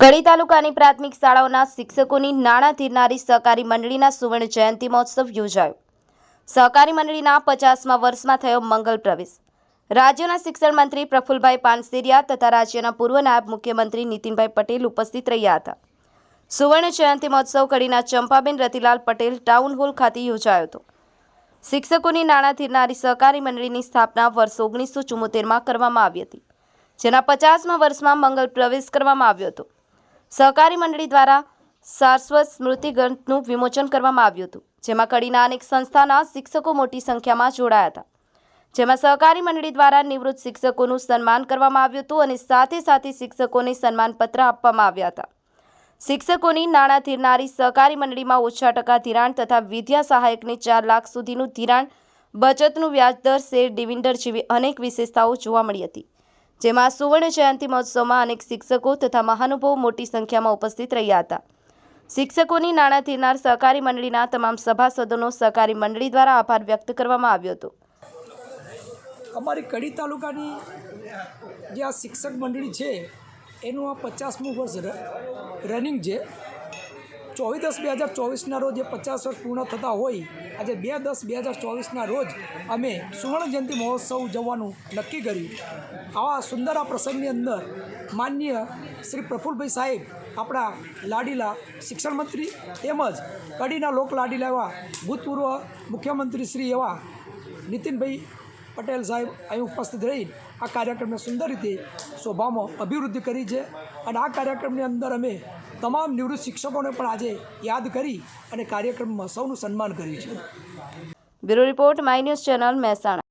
કડી તાલુકાની પ્રાથમિક શાળાઓના શિક્ષકોની નાણાં ધીરનારી સહકારી મંડળીના સુવર્ણ જયંતિ મહોત્સવ યોજાયો. સહકારી મંડળીના પચાસમાં વર્ષમાં થયો મંગલ પ્રવેશ. રાજ્યના શિક્ષણ મંત્રી પ્રફુલભાઈ પાનસેરિયા તથા રાજ્યના પૂર્વ નાયબ મુખ્યમંત્રી નીતિનભાઈ પટેલ ઉપસ્થિત રહ્યા હતા. સુવર્ણ જયંતિ મહોત્સવ કડીના ચંપાબેન રતિલાલ પટેલ ટાઉન હોલ ખાતે યોજાયો હતો. શિક્ષકોની નાણાં ધીરનારી સહકારી મંડળીની સ્થાપના વર્ષ ઓગણીસો ચુમ્મોતેરમાં કરવામાં આવી હતી, જેના પચાસમાં વર્ષમાં મંગલ પ્રવેશ કરવામાં આવ્યો હતો. સહકારી મંડળી દ્વારા સારસ્વત સ્મૃતિ ગ્રંથનું વિમોચન કરવામાં આવ્યું હતું, જેમાં કડીના અનેક સંસ્થાના શિક્ષકો મોટી સંખ્યામાં જોડાયા હતા. જેમાં સહકારી મંડળી દ્વારા નિવૃત્ત શિક્ષકોનું સન્માન કરવામાં આવ્યું હતું અને સાથે સાથે શિક્ષકોને સન્માનપત્ર આપવામાં આવ્યા હતા. શિક્ષકોની નાણાં ધીરનારી સહકારી મંડળીમાં ઓછા ટકા ધિરાણ તથા વિદ્યા સહાયકને ચાર લાખ સુધીનું ધિરાણ, બચતનું વ્યાજદર શેર ડિવિન્ડર જેવી અનેક વિશેષતાઓ જોવા મળી હતી. જેમાં સુવર્ણ જયંતિ મહોત્સવમાં અનેક શિક્ષકો તથા મહાનુભાવો મોટી સંખ્યામાં ઉપસ્થિત રહ્યા હતા. શિક્ષકોની નાણાં થીનાર સહકારી મંડળીના તમામ સભાસદોનો સહકારી મંડળી દ્વારા આભાર વ્યક્ત કરવામાં આવ્યો હતો. અમારી કડી તાલુકાની જે આ શિક્ષક મંડળી છે, એનું આ પચાસમું વર્ષ રનિંગ છે. ચોવીસ દસ બે હજાર ચોવીસના રોજ એ પચાસ વર્ષ પૂર્ણ થતા હોય, આજે બે દસ બે હજાર ચોવીસના રોજ અમે સુવર્ણ જયંતિ મહોત્સવ ઉજવવાનું નક્કી કર્યું. આવા સુંદર આ પ્રસંગની અંદર માનનીય શ્રી પ્રફુલભાઈ સાહેબ, આપણા લાડીલા શિક્ષણ મંત્રી તેમજ કડીના લોક લાડીલા એવા ભૂતપૂર્વ મુખ્યમંત્રી શ્રી એવા નીતિનભાઈ પટેલ સાહેબ અહીં ઉપસ્થિત રહી આ કાર્યક્રમને સુંદર રીતે શોભામાં અભિવૃદ્ધિ કરી છે. અને આ કાર્યક્રમની અંદર અમે તમામ નિવૃત્ત શિક્ષકોને પણ આજે યાદ કરી અને કાર્યક્રમમાં સૌનું સન્માન કર્યું છે. Bureau report my news channel Mehsana.